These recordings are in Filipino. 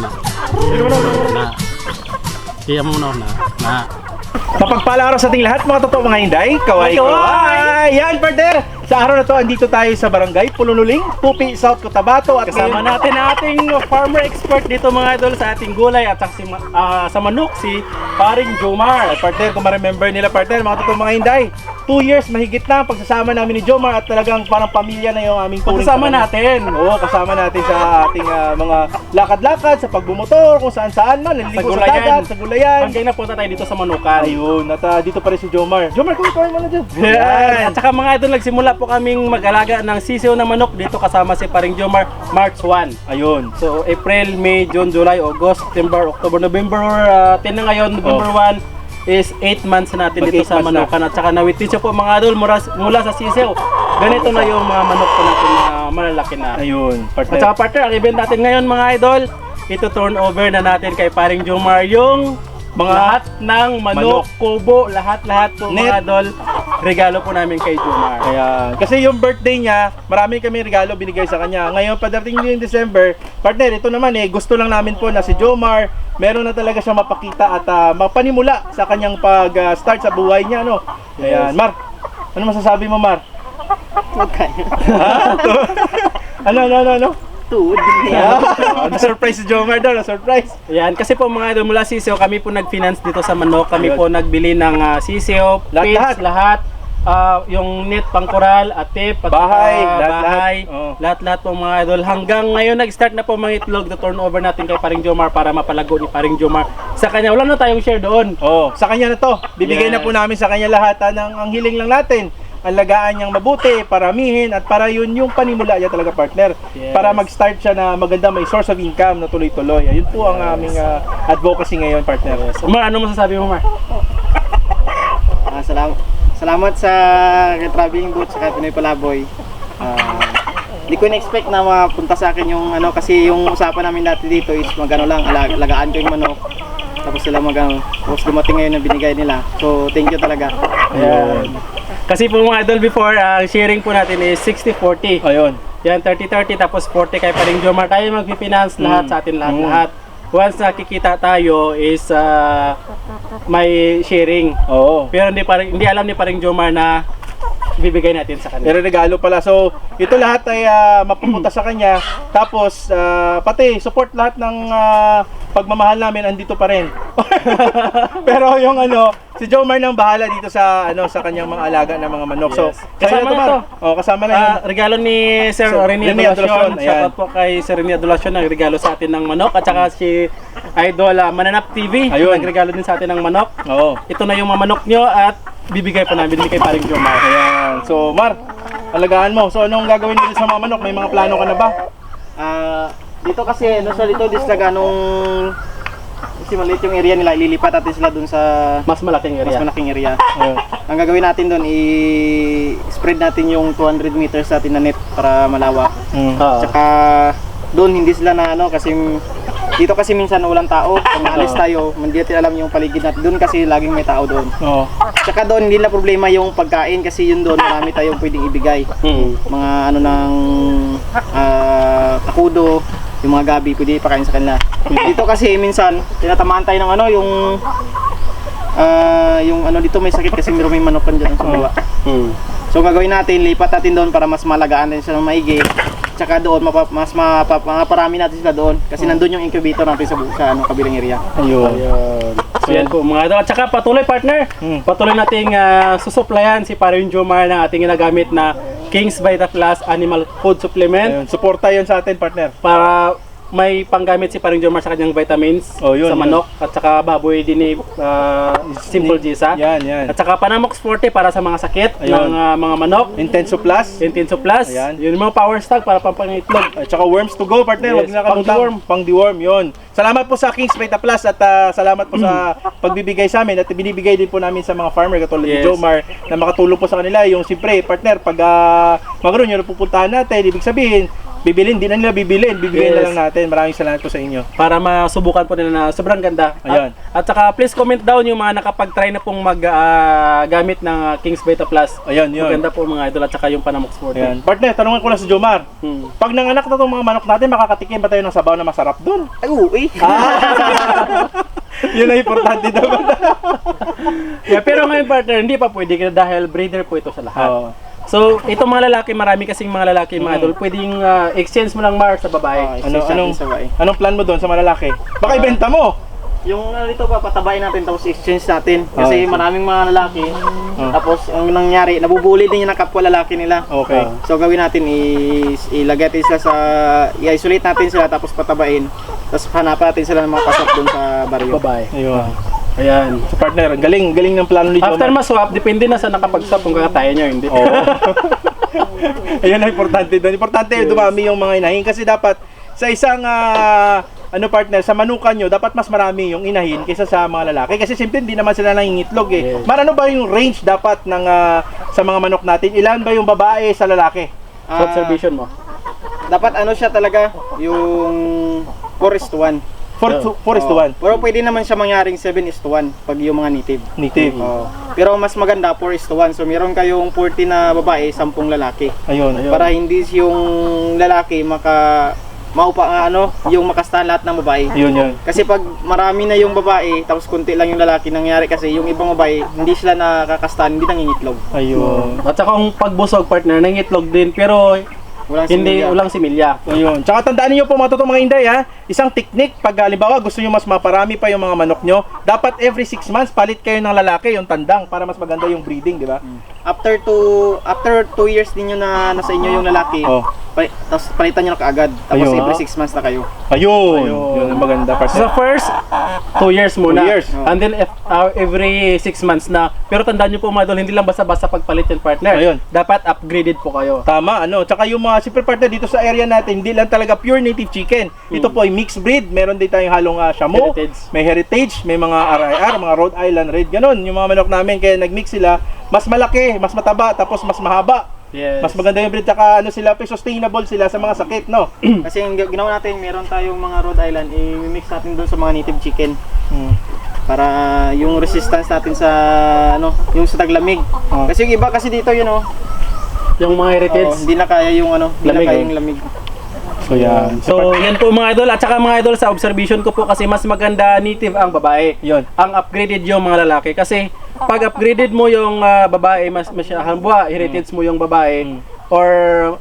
na. Na. Kaya mo na na. Na. Mapagpalang araw sa ating lahat mga totoo mga hinday. Kaway! kaway! Yan partner! Sa araw na to, andito tayo sa barangay Pulunuling, Pupi, South Cotabato. At Kasama natin ang ating farmer expert dito mga idol sa ating gulay at sa, si, ah, sa manok si Paring Jomar. Partner, kung ma-remember nila partner, mga totoo mga hinday, two years mahigit na ang pagsasama namin ni Jomar at talagang parang pamilya na yung aming turing Kasama sa natin. Oo, kasama natin sa ating ah, mga lakad-lakad, sa pagbumotor, kung saan-saan man, naliligo sa, gulayan. dagat, sa gulayan. Hanggang napunta tayo dito sa manukan. Ayun, at ah, dito pa rin si Jomar. Jomar, kung mo na dyan. Yan. At saka mga idol, nagsimula po kaming mag-alaga ng sisiw na manok dito kasama si Paring Jomar March 1. Ayun. So April, May, June, July, August, September, October, November, uh, 10 na ngayon, November 1 is 8 months natin Mag dito sa na. Manukan at saka nawitin siya po mga idol mula, mula sa sisiw. Ganito na yung mga manok po natin na malalaki na. Ayun, At partner. saka partner, ang event natin ngayon mga idol, ito turn over na natin kay paring Jomar yung mga lahat ng manok, Manok. kubo, lahat-lahat po Net. mga idol, regalo po namin kay Jomar. Kaya, kasi yung birthday niya, marami kami regalo binigay sa kanya. Ngayon, padating din yung December, partner, ito naman eh, gusto lang namin po na si Jomar, meron na talaga siya mapakita at ah, mapanimula sa kanyang pag-start sa buhay niya, no? Yes. Mar, ano masasabi mo, Mar? Huwag kayo. Ano, ano, ano, ano? Tuod. Ah, na-surprise si Jomar daw, na-surprise. Yan, kasi po mga idol mula sisiyo, kami po nag-finance dito sa manok. Kami Ayun. po nagbili ng uh, sisiyo, Lahat, feeds, lahat. lahat. Ah, yung net pangkoral, atip, at Bahay, saka lahat, bahay, lahat. Oo. lahat-lahat po mga idol. Hanggang ngayon nag-start na po mga itlog, the turnover natin kay Paring Jomar para mapalago ni Paring Jomar. Sa kanya, wala na tayong share doon. Oh, sa kanya na to. Bibigay Yes. na po namin sa kanya lahat ah, ng ang hiling lang natin. Ang lagaan niyang mabuti, paramihin at para yun yung panimula niya talaga partner. Yes. Para mag-start siya na maganda may source of income na tuloy-tuloy. Ayun po ang aming ah, advocacy ngayon partner. So, Mar, ano masasabi mo, Mar? Ah, salamat. Salamat sa Traveling Boat sa Pinoy Palaboy. Ah, Hindi ko na-expect na mapunta sa akin yung ano kasi yung usapan namin dati dito is magano lang alag- alagaan ko yung manok. Tapos sila magano. Tapos dumating ngayon na binigay nila. So thank you talaga. Ayan. Kasi po mga idol before, ang sharing po natin is 60-40. Ayun. Yan, 30-30 tapos 40 kay Paring Jomar. Tayo mag-finance lahat Mm. sa atin Mm. lahat-lahat. Once nakikita tayo is ah, may sharing. Oo. Pero hindi, paring, hindi alam ni Paring Jomar na bibigay natin sa kanila. Pero regalo pala. So, ito lahat ay ah, mapupunta sa kanya. Tapos, ah, pati support lahat ng ah, pagmamahal namin andito pa rin. Pero yung ano, si Jomar nang bahala dito sa ano sa kanyang mga alaga ng mga manok. So, Yes. Kasama na to. Oh, kasama na yun. Ah, regalo ni Sir Sir Rene Rene ayan. Shoutout po kay Sir Rene Adolacion ang regalo sa atin ng manok. At saka si Idol ah, Mananap TV. Ayun. Nagregalo din sa atin ng manok. Oo. Ito na yung mga manok nyo at bibigay po namin ni kay Paring Jomar. Ayan. So, Mar, alagaan mo. So, anong gagawin nila sa mga manok? May mga plano ka na ba? Ah, dito kasi ano sa dito talaga nung kasi maliit yung area nila ililipat natin sila dun sa Mas malaking mas area. malaking area. Ang gagawin natin doon i-spread natin yung 200 meters natin na net para malawak. Mm. Tsaka doon hindi sila na ano kasi dito kasi minsan walang tao. Kung maalis tayo, hindi natin alam yung paligid natin. Doon kasi laging may tao doon. Oo. Tsaka doon hindi na problema yung pagkain kasi yun doon marami tayong pwedeng ibigay. Mm. Mga ano ng ah, akudo, yung mga gabi pwede ipakain sa kanila. Dito kasi minsan tinatamaan tayo ng ano yung ah, yung ano dito may sakit kasi meron may manok dyan sa baba. Mm. So gagawin natin, lipat natin doon para mas malagaan din sila ng maigi. Tsaka doon, mapa, mas mapa, maparami natin sila doon. Kasi nandun yung incubator natin sa, sa ano, kabilang area. Ayun. Ayun. So yan po mga idol. At saka patuloy partner. Mm. Patuloy nating uh, susuplayan si Paring Jomar ng ating ginagamit na King's Vita Plus Animal Food Supplement Ayun. Suporta yun sa atin, partner. para may panggamit si Paring Jomar sa kanyang vitamins Oh, yun, sa yun. manok at saka baboy din ni uh, Simple Gisa. Yan, yan. At saka Panamox Forte para sa mga sakit Ayun. ng uh, mga manok. Intenso Plus. Intenso Plus. Ayan. Yun yung mga power stock para pampangitlog. At saka worms to go, partner. Huwag Yes, kalimutan. pang-deworm. Pang deworm, yun. Salamat po sa King's Beta Plus at ah, salamat po sa pagbibigay sa amin at binibigay din po namin sa mga farmer katulad ni Yes. Jomar na makatulong po sa kanila. Yung siyempre, partner, pag uh, magkaroon yung pupuntahan natin, ibig sabihin, bibilin, di na nila bibilin. Bibigyan na Yes. lang natin. Maraming salamat po sa inyo. para masubukan po nila na sobrang ganda. Ayun. At, at saka please comment down yung mga nakapag-try na pong mag-gamit ng ah, Kings Beta Plus. Ayun, yun. Maganda po mga idol at saka yung Panamux Sport. Ayan. Partner, tanungan ko lang si Jomar. Hmm. Pag nanganak na itong mga manok natin, makakatikim ba tayo ng sabaw na masarap doon? Ay, oo, eh. Yun ang importante dapat. Yeah, pero ngayon partner, hindi pa pwede kasi dahil breeder po ito sa lahat. Oo. So, itong mga lalaki, marami kasing mga lalaki, mga idol, pwedeng ah, exchange mo lang Mar sa babae. Ah, Ano, anong, anong plan mo doon sa malalaki? Baka ibenta mo. Yung ano dito pa, patabain natin tapos exchange natin. Kasi Okay. maraming mga lalaki. Tapos ang nangyari, nabubuli din yung kapwa lalaki nila. Okay. So gawin natin is ilagay natin sila sa i-isolate natin sila tapos patabain. Tapos hanapan natin sila ng mga pasok dun sa baryo. Babae. Ayun. Ayan. So partner, ang galing, galing ng plano ni After Jomar. ma-swap, depende na sa nakapag-swap kung kakatayan nyo, hindi. Oo. Ayun ang importante doon. Importante dumami yung mga inahin kasi dapat sa isang ah, ano partner, sa manukan nyo, dapat mas marami yung inahin kaysa sa mga lalaki. Kasi simple, hindi naman sila nangingitlog eh. Yes. Marano ba yung range dapat ng ah, sa mga manok natin? Ilan ba yung babae sa lalaki? Ah, Observation mo. dapat ano siya talaga, yung 4 is to 1. 4 to, 4 is to 1. Pero pwede naman siya mangyaring 7 is to 1 pag yung mga native. Native. Oo. Pero mas maganda 4 is to 1. So meron kayong 40 na babae, 10 lalaki. Ayun. Ayun. Para hindi yung lalaki maka maupa nga ano, yung makastahan lahat ng babae. Ayun yun. Kasi pag marami na yung babae, tapos kunti lang yung lalaki, nangyari kasi yung ibang babae, hindi sila nakakastahan, hindi nangingitlog. Ayun. At saka kung pagbusog partner, nangitlog din, pero Walang hindi similya. ulang similya. Ayun. Tsaka tandaan niyo po mga totoong mga inday ha, isang technique pag halimbawa gusto niyo mas maparami pa yung mga manok nyo, dapat every 6 months palit kayo ng lalaki yung tandang para mas maganda yung breeding, di ba? After two, after two years din yun na nasa inyo yung lalaki, Oh. pali- tapos palitan nyo na kaagad. Tapos Ayun. every 6 months na kayo. Ayun. Ayun. Yun ang maganda So partner. first, two years muna. Two years. And then if, uh, every six months na. Pero tandaan nyo po mga idol, hindi lang basta-basta pagpalit yung partner. Ayun. Dapat upgraded po kayo. Tama, ano. Tsaka yung mga super partner dito sa area natin, hindi lang talaga pure native chicken. Ito po ay mixed breed. Meron din tayong halong uh, Shamu, Heritage. may heritage, may mga RIR, mga Rhode Island Red, ganun. Yung mga manok namin, kaya nag-mix sila, mas malaki, mas mataba, tapos mas mahaba. Yes. Mas maganda yung breed, tsaka ano sila, sustainable sila sa mga sakit, no? Kasi yung ginawa natin, meron tayong mga Rhode Island, i-mix natin doon sa mga native chicken. Hmm. Para yung resistance natin sa ano, yung sa taglamig. Oh. Kasi yung iba kasi dito yun oh, Yung mga heritage. oo, hindi na kaya yung ano, hindi na Lamig, kaya oh. yung lamig. So, yan. So, yan po mga idol. At saka mga idol, sa observation ko po kasi mas maganda native ang babae. Yun. Ang upgraded yung mga lalaki. Kasi pag upgraded mo yung ah, babae, mas masyahan buwa, heritage mo yung babae, or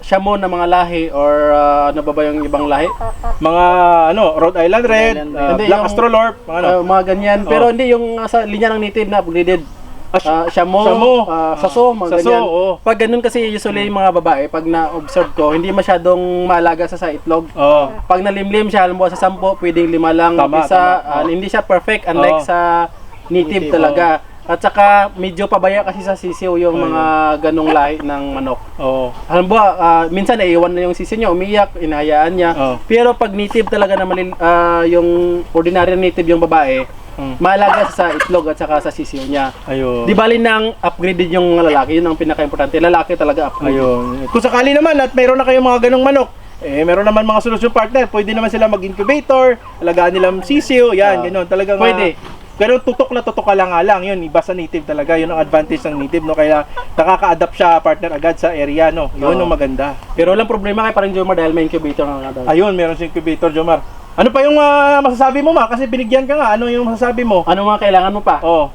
siya mo na mga lahi, or ah, ano ba ba yung ibang lahi? Mga, ano, Rhode Island Red, Island uh, Hindi, Black yung- Astrolorp, mga ano. Ah, mga ganyan. Pero Oh. hindi yung ah, sa linya ng native na upgraded. Ah, sh- Ah, Shamo, Shamo. ah, Saso, mga Saso, ganyan. oo. Pag ganun kasi usually yung mga babae, pag na-observe ko, hindi masyadong maalaga sa sa itlog. Oo. Pag nalimlim siya, alam mo sa sampo, pwedeng lima lang, Tama, isa, tama. ah, hindi siya perfect unlike Oo. sa native, Native, talaga. At saka medyo pabaya kasi sa sisiw yung Ayun. mga ganong lahi ng manok. Oo. Alam mo, ah, minsan naiiwan na yung sisi niya, umiyak, inahayaan niya. Oo. Pero pag native talaga na malil, ah, yung ordinary native yung babae, Mm. maalaga sa itlog at saka sa sisiw niya. Ayun. Di bali nang upgraded yung lalaki, yun ang pinaka-importante. Lalaki talaga upgraded. Ayun. Kung sakali naman at mayroon na kayong mga ganong manok, eh meron naman mga solusyon partner. Pwede naman sila mag-incubator, alagaan nilang sisiyo, yan, Ah. ganun. Talagang Pwede. Pero tutok na tutok ka lang nga lang, yun, iba sa native talaga, yun ang advantage ng native, no? Kaya nakaka-adapt siya partner agad sa area, no? Yun ang maganda. Pero walang problema kay parang Jomar dahil may incubator nga daw. Ayun, meron si incubator, Jomar. Ano pa yung ah, masasabi mo, ma? Kasi binigyan ka nga, ano yung masasabi mo? Ano mga kailangan mo pa? Oh.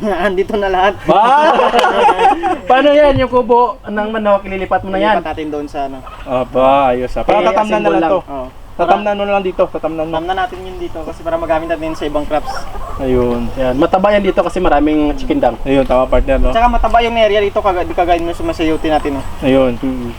Andito na lahat. Ba? Paano yan? Yung kubo ng manok, ililipat mo na yan. Ilipat natin doon sa ano. Aba, ayos ah. Para Eh, tatamnan na lang lang. to. Oo. Tatamnan mo na lang dito, tatamnan mo. Tam na natin yun dito kasi para magamit natin sa ibang crops. Ayun. Yan, mataba yan dito kasi maraming chicken dang. Ayun, tama partner, no? Tsaka mataba yung area dito kagad di kagaya mo sa masayuti natin. Oh. Ayun.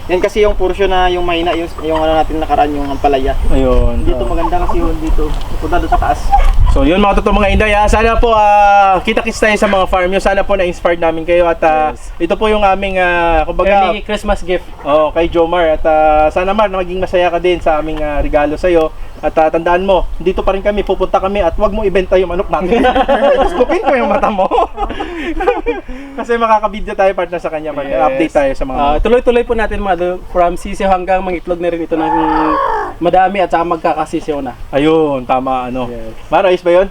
Yan kasi yung portion na yung mahina yung, yung ano natin nakaraan yung ampalaya. Ayun. Dito maganda kasi yun dito. Punta doon sa taas. So yun mga totoo mga inday, ah. sana po ah, kita-kits tayo sa mga farm nyo. Sana po na-inspired namin kayo at ah, Yes. ito po yung aming ah, kumbaga Early Christmas gift. oh, kay Jomar at ah, sana Mar na maging masaya ka din sa aming ah, regalo sa iyo. At tandaan mo, dito pa rin kami, pupunta kami at wag mo ibenta yung manok natin. Skupin ko yung mata mo. Kasi makakabideo tayo partner sa kanya, partner. Yes. Update tayo sa mga Ah, tuloy-tuloy po natin mga from sisiw hanggang mangitlog na rin ito ng madami at saka magkakasisiw na. Ayun, tama ano. Yes. Maro, ayos ba yun?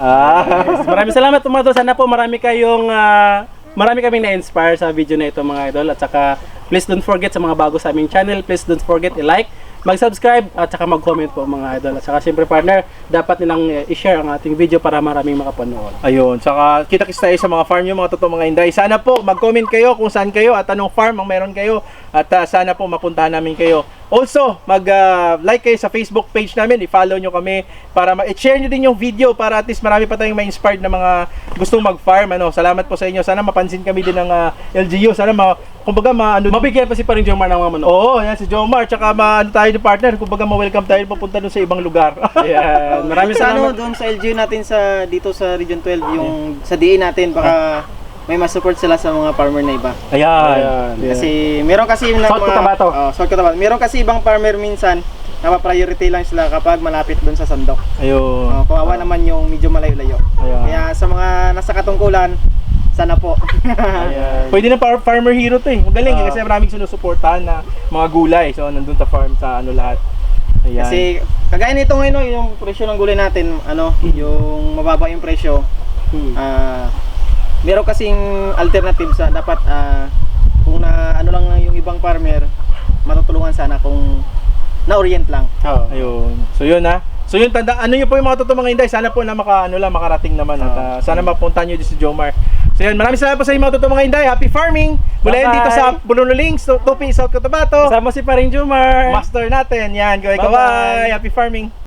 Ah. Yes, Maraming salamat mga idol. Sana po marami kayong ah, marami kaming na-inspire sa video na ito mga idol at saka please don't forget sa mga bago sa aming channel, please don't forget i-like, mag-subscribe at saka mag-comment po mga idol. At saka siyempre partner, dapat nilang eh, i-share ang ating video para maraming makapanood. Ayun, saka kita-kits tayo sa mga farm yung mga totoo mga inday. Sana po mag-comment kayo kung saan kayo at anong farm ang meron kayo at ah, sana po mapuntahan namin kayo. Also, mag-like kayo sa Facebook page namin, i-follow nyo kami para ma-share nyo din yung video para at least marami pa tayong ma-inspired na mga gustong mag-farm. Ano, salamat po sa inyo. Sana mapansin kami din ng ah, LGU. Sana ma, kumbaga ma, ano, Mabigyan pa si paring Jomar ng mga manok. Oo, yan si Jomar. Tsaka ma, ano tayo ni partner, kumbaga ma-welcome tayo papunta dun sa ibang lugar. Ayan, maraming sa ano, salamat. doon sa LGU natin sa dito sa Region 12, yung sa DA natin baka may mas-support sila sa mga farmer na iba. Ayan. Ayan. Kasi meron kasi yung South Cotabato. Oh, South Cotabato. Meron kasi ibang farmer minsan napa-priority lang sila kapag malapit doon sa sandok. Ayun. Oh, kawawa naman yung medyo malayo-layo. Ayan. Kaya sa mga nasa katungkulan, sana po. Ayan. Pwede na par- farmer hero to eh. Magaling eh, Ah. kasi maraming sinusuportahan na mga gulay. So nandun sa farm sa ano lahat. Ayan. Kasi kagaya nito ngayon, no, yung presyo ng gulay natin, ano, yung mababa yung presyo. Hmm. Ah, meron kasing alternative sa dapat ah, kung na ano lang yung ibang farmer, matutulungan sana kung na-orient lang. Oo. Ayun. So yun ha. So yun tanda ano yun po yung mga totoo mga inday. Sana po na maka ano lang makarating naman at ah, sana mapunta niyo si Jomar. So yun, maraming salamat po sa inyo mga totoo mga inday. Happy farming. Mula yan dito sa Bununo Links, Tupi, South Cotabato. Kasama si paring Jomar. Master natin. Yan, Bye-bye. kaway. Happy farming.